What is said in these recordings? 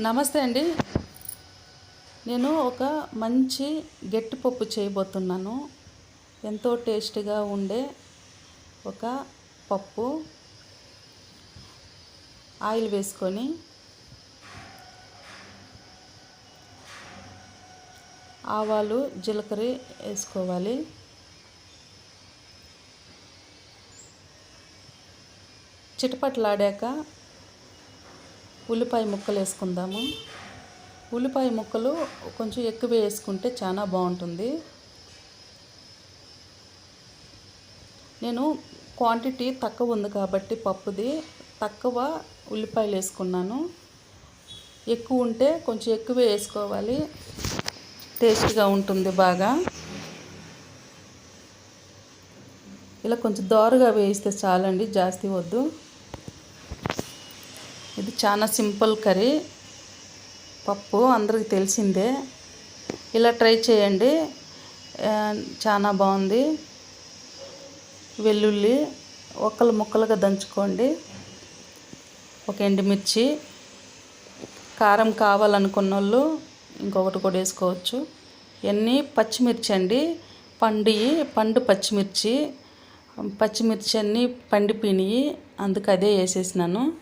నమస్తే అండి. నేను ఒక మంచి గట్టి పప్పు చేయబోతున్నాను. ఎంతో టేస్టీగా ఉండే ఒక పప్పు ఆయిల్ వేసుకొని ఆవాలు జీలకర్ర వేసుకోవాలి. చిటపట్లాడాక ఉల్లిపాయ ముక్కలు వేసుకుందాము. ఉల్లిపాయ ముక్కలు కొంచెం ఎక్కువ వేసుకుంటే చాలా బాగుంటుంది. నేను క్వాంటిటీ తక్కువ ఉంది కాబట్టి పప్పుది. తక్కువ ఉల్లిపాయలు వేసుకున్నాను. ఎక్కువ ఉంటే కొంచెం ఎక్కువ వేసుకోవాలి. టేస్ట్గా ఉంటుంది బాగా. ఇలా కొంచెం దోరగా వేయిస్తే చాలండి జాస్తి వద్దు. చాలా సింపుల్ కర్రీ. పప్పు అందరికి తెలిసిందే. ఇలా ట్రై చేయండి. చాలా బాగుంది. వెల్లుల్లి ఒక్కలు ముక్కలుగా దంచుకోండి. ఒక ఎండుమిర్చి కారం కావాలనుకున్న వాళ్ళు ఇంకొకటి కూడా వేసుకోవచ్చు. ఇవన్నీ పచ్చిమిర్చి అండి. పండి పండు పచ్చిమిర్చి. పచ్చిమిర్చి అన్నీ పండిపోయినాయి. అందుకు అదే వేసేసినాను.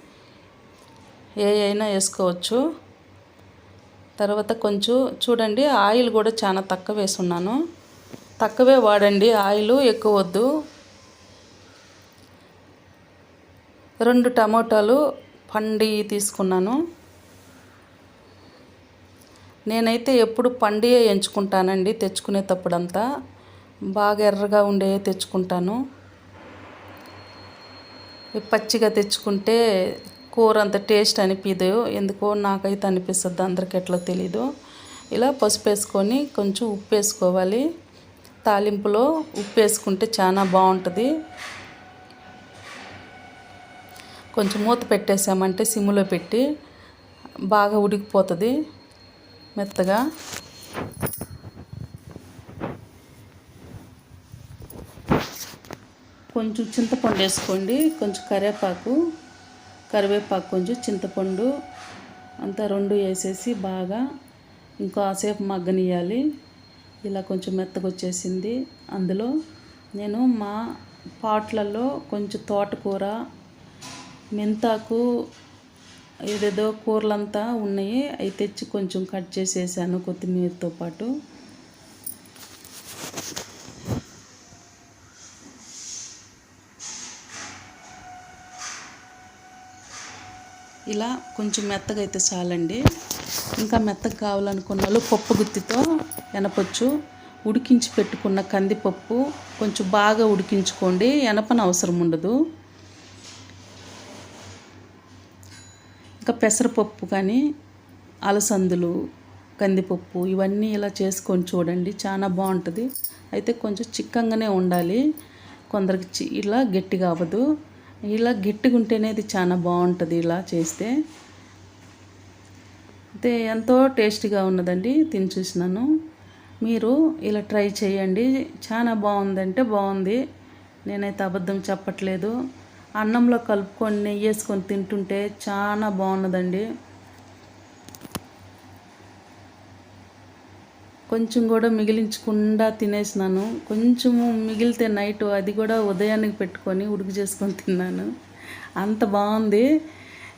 ఏ అయినా వేసుకోవచ్చు. తర్వాత కొంచెం చూడండి ఆయిల్ కూడా చాలా తక్కువ వేసున్నాను. తక్కువే వాడండి ఆయిల్ ఎక్కువ వద్దు. రెండు టమోటాలు పండి తీసుకున్నాను. నేనైతే ఎప్పుడు పండియే ఎంచుకుంటానండి తెచ్చుకునేటప్పుడంతా. బాగా ఎర్రగా ఉండే తెచ్చుకుంటాను. పచ్చిగా తెచ్చుకుంటే కూర అంత టేస్ట్ అనిపించదు ఎందుకో నాకైతే అనిపిస్తుంది అందరికి ఎట్లా తెలీదు. ఇలా పసుపు వేసుకొని కొంచెం ఉప్పు వేసుకోవాలి. తాలింపులో ఉప్పు వేసుకుంటే చాలా బాగుంటుంది. కొంచెం మూత పెట్టేసామంటే సిమ్లో పెట్టి బాగా ఉడికిపోతుంది మెత్తగా. కొంచెం చింతపండు వేసుకోండి. కొంచెం కరివేపాకు కరివేపాకు కొంచెం చింతపండు అంతా రెండు వేసేసి బాగా ఇంకోసేపు మగ్గనియాలి ఇలా కొంచెం మెత్తగా వచ్చేసింది. అందులో నేను మా పాట్లలో కొంచెం తోటకూర మెంతాకు ఏదేదో కూరలంతా ఉన్నాయి. అవి తెచ్చి కొంచెం కట్ చేసేసాను కొత్తిమీరతో పాటు. ఇలా కొంచెం మెత్తగా అయితే చాలండి. ఇంకా మెత్తగా కావాలనుకున్న వాళ్ళు పప్పు గుత్తితో ఎనపచ్చు. ఉడికించి పెట్టుకున్న కందిపప్పు కొంచెం బాగా ఉడికించుకోండి. ఎనపన అవసరం ఉండదు. ఇంకా పెసరపప్పు కానీ అలసందులు కందిపప్పు ఇవన్నీ ఇలా చేసుకొని చూడండి. చాలా బాగుంటుంది. అయితే కొంచెం చిక్కంగానే ఉండాలి. కొందరికి ఇలా గట్టిగా అవ్వదు. ఇలా గట్టిగా ఉంటేనే ఇది చాలా బాగుంటుంది ఇలా చేస్తే. అయితే ఎంతో టేస్టీగా ఉన్నదండి తిని చూసినాను. మీరు ఇలా ట్రై చేయండి చాలా బాగుందంటే బాగుంది. నేనైతే అబద్ధం చెప్పట్లేదు. అన్నంలో కలుపుకొని నెయ్యి వేసుకొని తింటుంటే చాలా బాగున్నదండి. కొంచెం కూడా మిగిలించకుండా తినేసినాను. కొంచెము మిగిలితే నైట్ అది కూడా ఉదయానికి పెట్టుకొని ఉడుకు చేసుకొని తిన్నాను. అంత బాగుంది.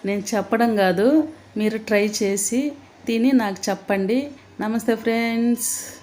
నేను చెప్పడం కాదు. మీరు ట్రై చేసి తిని నాకు చెప్పండి. నమస్తే ఫ్రెండ్స్.